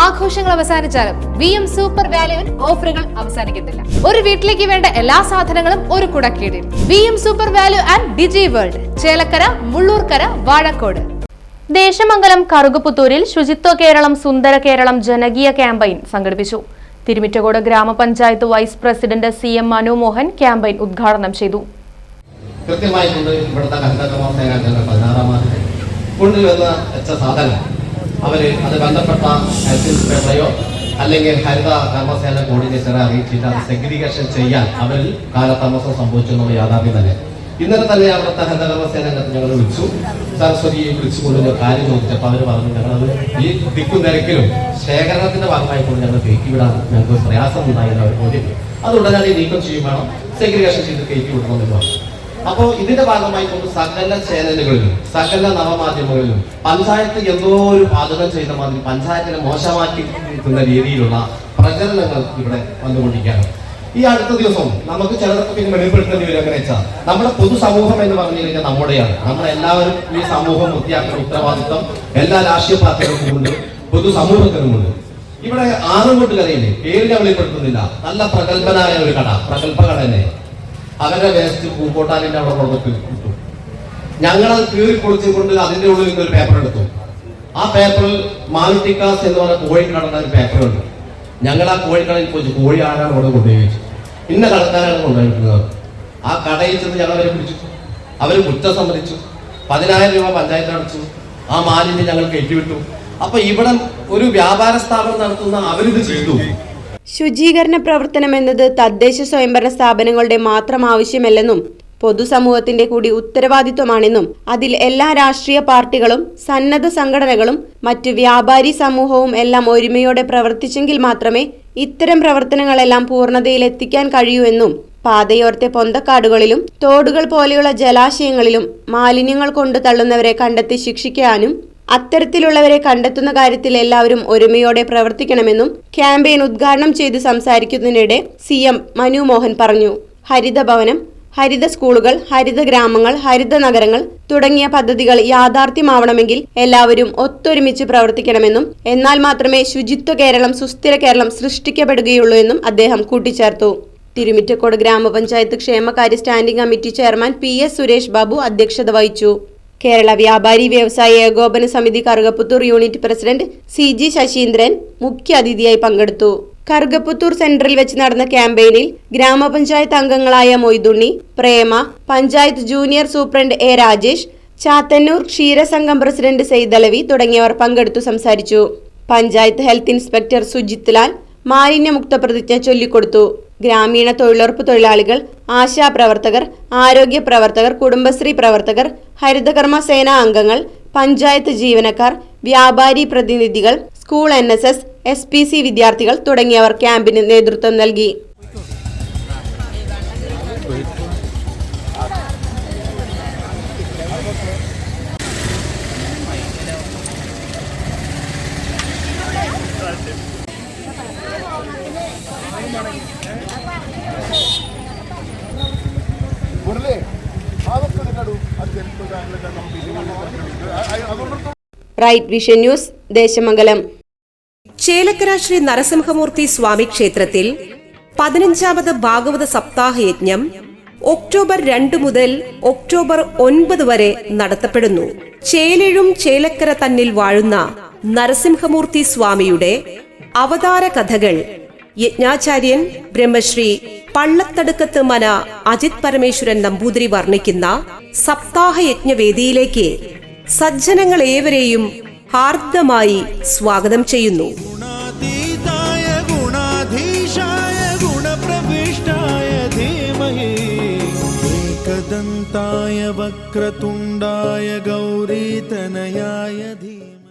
ആഘോഷങ്ങൾ അവസാനിച്ചാലും V M super വാല്യുവിൽ ഓഫറുകൾ അവസാനിക്കുന്നില്ല. ഒരു വീട്ടിലേക്ക് വേണ്ട എല്ലാ സാധനങ്ങളും ഒരു കുടക്കീടിൽ. V M super value and digi world Chelakkara Mulloorkara Vazhakkode. Desamangalam കറുകുപുത്തൂരിൽ ശുചിത്വ കേരളം സുന്ദര കേരളം ജനകീയ ക്യാമ്പയിൻ സംഘടിപ്പിച്ചു. തിരുമിറ്റകോട് ഗ്രാമപഞ്ചായത്ത് vice president C M Manumohan campaign ഉദ്ഘാടനം ചെയ്തു. കൃത്യമായി കൊണ്ട് ഇവിടുത്തെ ഹരിതകർമ്മ പതിനാറാം കൊണ്ടുവന്ന വെച്ച സാധനം അവർ അത് ബന്ധപ്പെട്ട ഹെൽത്ത് ഇൻസ്പെക്ടറെയോ അല്ലെങ്കിൽ ഹരിത കർമ്മസേന കോർഡിനേറ്ററെ അറിയിച്ചിട്ട് അത് സെഗ്രിഗേഷൻ ചെയ്യാൻ അവരിൽ കാലതാമസം സംഭവിച്ചു എന്നുള്ള യാഥാർത്ഥ്യം തന്നെ. ഇന്നലെ തന്നെ അവിടുത്തെ ഹരിത കർമ്മസേന ഞങ്ങൾ വിളിച്ചു. സരസ്വതിയെ വിളിച്ചുകൊണ്ട് കാര്യം ചോദിച്ചപ്പോൾ അവർ പറഞ്ഞു ഞങ്ങളത് ഈ തിക്കും തിരക്കിലും ശേഖരണത്തിന്റെ ഭാഗമായിക്കൊണ്ട് ഞങ്ങൾ തേക്കി വിടാൻ ഞങ്ങൾക്ക് പ്രയാസം ഉണ്ടായിരുന്നു അവർ ബോധ്യം. അത് ഉടനടി നീക്കം ചെയ്യും വേണം സെഗ്രിഗേഷൻ ചെയ്ത് കയറ്റി വിടണമെന്ന് പറഞ്ഞു. അപ്പോൾ ഇതിന്റെ ഭാഗമായി കൊണ്ട് സകല ചാനലുകളിലും സകല നവമാധ്യമങ്ങളിലും പഞ്ചായത്ത് എന്തോ ഒരു പാചകം ചെയ്ത മാതിരി പഞ്ചായത്തിനെ മോശമാക്കി നിൽക്കുന്ന രീതിയിലുള്ള പ്രചരണങ്ങൾ ഇവിടെ വന്നുകൊണ്ടിരിക്കുകയാണ്. ഈ അടുത്ത ദിവസം നമുക്ക് ചിലതൊക്കെ പിന്നെ വെളിപ്പെടുത്തേണ്ടി വരും എങ്ങനെ വെച്ചാൽ നമ്മുടെ പൊതുസമൂഹം എന്ന് പറഞ്ഞു കഴിഞ്ഞാൽ നമ്മുടെയാണ്. നമ്മളെല്ലാവരും ഈ സമൂഹം വൃത്തിയാക്കുന്ന ഉത്തരവാദിത്വം എല്ലാ രാഷ്ട്രീയ പാർട്ടികൾക്കും ഉണ്ട് പൊതുസമൂഹത്തിനുമുണ്ട് ഇവിടെ ആറുംകൂട്ട് കരയില്ലേ പേര് ഞാൻ വെളിപ്പെടുത്തുന്നില്ല. നല്ല പ്രഗത്ഭനായ ഒരു കട പ്രഗത്ഭ കട തന്നെ. അവരുടെ വേസ്റ്റ് പൂക്കോട്ടാലിന്റെ അവിടെ കൊടുത്തിട്ട് ഇട്ടു ഞങ്ങളത് കീറി പൊളിച്ചുകൊണ്ട് അതിന്റെ ഉള്ളിൽ നിന്ന് ഒരു പേപ്പർ എടുത്തു. ആ പേപ്പറിൽ മാലുട്ടിക്കാസ് എന്ന് പറഞ്ഞ കോഴിക്കടന്ന ഒരു പേപ്പറുണ്ട് ഞങ്ങൾ ആ കോഴിക്കടയിൽ പോയി കോഴി ആരാണ് അവിടെ കൊണ്ടുപോയി ഇന്ന കടക്കാരാണ് കൊണ്ടുപോയിരിക്കുന്നത് ആ കടയിൽ ചെന്ന് ഞങ്ങൾ അവരെ പിടിച്ചു. അവർ കുറ്റം സമ്മതിച്ചു. പതിനായിരം രൂപ പഞ്ചായത്ത് അടച്ചു. ആ മാലിന്യം ഞങ്ങൾ കയറ്റിവിട്ടു. അപ്പൊ ഇവിടെ ഒരു വ്യാപാര സ്ഥാപനം നടത്തുന്ന അവരിത് ചെയ്തു. ശുചീകരണ പ്രവർത്തനം എന്നത് തദ്ദേശ സ്വയംഭരണ സ്ഥാപനങ്ങളുടെ മാത്രം ആവശ്യമല്ലെന്നും പൊതുസമൂഹത്തിന്റെ കൂടി ഉത്തരവാദിത്വമാണെന്നും അതിൽ എല്ലാ രാഷ്ട്രീയ പാർട്ടികളും സന്നദ്ധ സംഘടനകളും മറ്റ് വ്യാപാരി സമൂഹവും എല്ലാം ഒരുമയോടെ പ്രവർത്തിച്ചെങ്കിൽ മാത്രമേ ഇത്തരം പ്രവർത്തനങ്ങളെല്ലാം പൂർണതയിൽ എത്തിക്കാൻ കഴിയൂ എന്നും പാതയോർത്തെ പൊന്തക്കാടുകളിലും തോടുകൾ പോലെയുള്ള ജലാശയങ്ങളിലും മാലിന്യങ്ങൾ കൊണ്ടു തള്ളുന്നവരെ കണ്ടെത്തി ശിക്ഷിക്കാനും അത്തരത്തിലുള്ളവരെ കണ്ടെത്തുന്ന കാര്യത്തിൽ എല്ലാവരും ഒരുമയോടെ പ്രവർത്തിക്കണമെന്നും ക്യാമ്പയിൻ ഉദ്ഘാടനം ചെയ്ത് സംസാരിക്കുന്നതിനിടെ സി എം മനു മോഹൻ പറഞ്ഞു ഹരിതഭവനം ഹരിത സ്കൂളുകൾ ഹരിത ഗ്രാമങ്ങൾ ഹരിത നഗരങ്ങൾ തുടങ്ങിയ പദ്ധതികൾ യാഥാർത്ഥ്യമാവണമെങ്കിൽ എല്ലാവരും ഒത്തൊരുമിച്ച് പ്രവർത്തിക്കണമെന്നും എന്നാൽ മാത്രമേ ശുചിത്വ കേരളം സുസ്ഥിര കേരളം സൃഷ്ടിക്കപ്പെടുകയുള്ളൂ എന്നും അദ്ദേഹം കൂട്ടിച്ചേർത്തു. തിരുമിറ്റക്കോട് ഗ്രാമപഞ്ചായത്ത് ക്ഷേമകാര്യ standing committee chairman P S Suresh Babu അധ്യക്ഷത വഹിച്ചു. കേരള വ്യാപാരി വ്യവസായ ഏകോപന സമിതി Karukaputhur unit president C G Sasheendran മുഖ്യാതിഥിയായി പങ്കെടുത്തു. കറുകപ്പുത്തൂർ സെന്ററിൽ വെച്ച് നടന്ന ക്യാമ്പയിനിൽ ഗ്രാമപഞ്ചായത്ത് അംഗങ്ങളായ Moythunni Prema panchayat junior superintendent A Rajesh Chathannur ക്ഷീരസംഘം president Saidalavi തുടങ്ങിയവർ പങ്കെടുത്തു സംസാരിച്ചു. പഞ്ചായത്ത് ഹെൽത്ത് ഇൻസ്പെക്ടർ സുജിത് ലാൽ മാലിന്യമുക്ത പ്രതിജ്ഞ ചൊല്ലിക്കൊടുത്തു. ഗ്രാമീണ തൊഴിലുറപ്പ് തൊഴിലാളികൾ ആശാപ്രവർത്തകർ ആരോഗ്യ പ്രവർത്തകർ കുടുംബശ്രീ പ്രവർത്തകർ ഹരിതകർമ്മ സേനാ അംഗങ്ങൾ പഞ്ചായത്ത് ജീവനക്കാർ വ്യാപാരി പ്രതിനിധികൾ school N S S S P C വിദ്യാർത്ഥികൾ തുടങ്ങിയവർ ക്യാമ്പിന് നേതൃത്വം നൽകി Thank you. Right vision news Desamangalam Chelakkara Sri Narasimhamoorthy Swami ക്ഷേത്രത്തിൽ പതിനഞ്ചാമത് ഭാഗവത സപ്താഹ യജ്ഞം ഒക്ടോബർ രണ്ട് മുതൽ ഒക്ടോബർ ഒൻപത് വരെ നടത്തപ്പെടുന്നു. ചേലഴും ചേലക്കര തന്നിൽ വാഴുന്ന നരസിംഹമൂർത്തി സ്വാമിയുടെ അവതാര കഥകൾ യജ്ഞാചാര്യൻ ബ്രഹ്മശ്രീ പള്ളത്തടുക്കത്ത് മന അജിത് പരമേശ്വരൻ നമ്പൂതിരി വർണിക്കുന്ന സപ്താഹ യജ്ഞവേദിയിലേക്ക് സജ്ജനങ്ങളേവരെയും ഹാർദ്ദമായി സ്വാഗതം ചെയ്യുന്നു. വക്രതുണ്ടായ ഗൗരീതനയായ ധീമ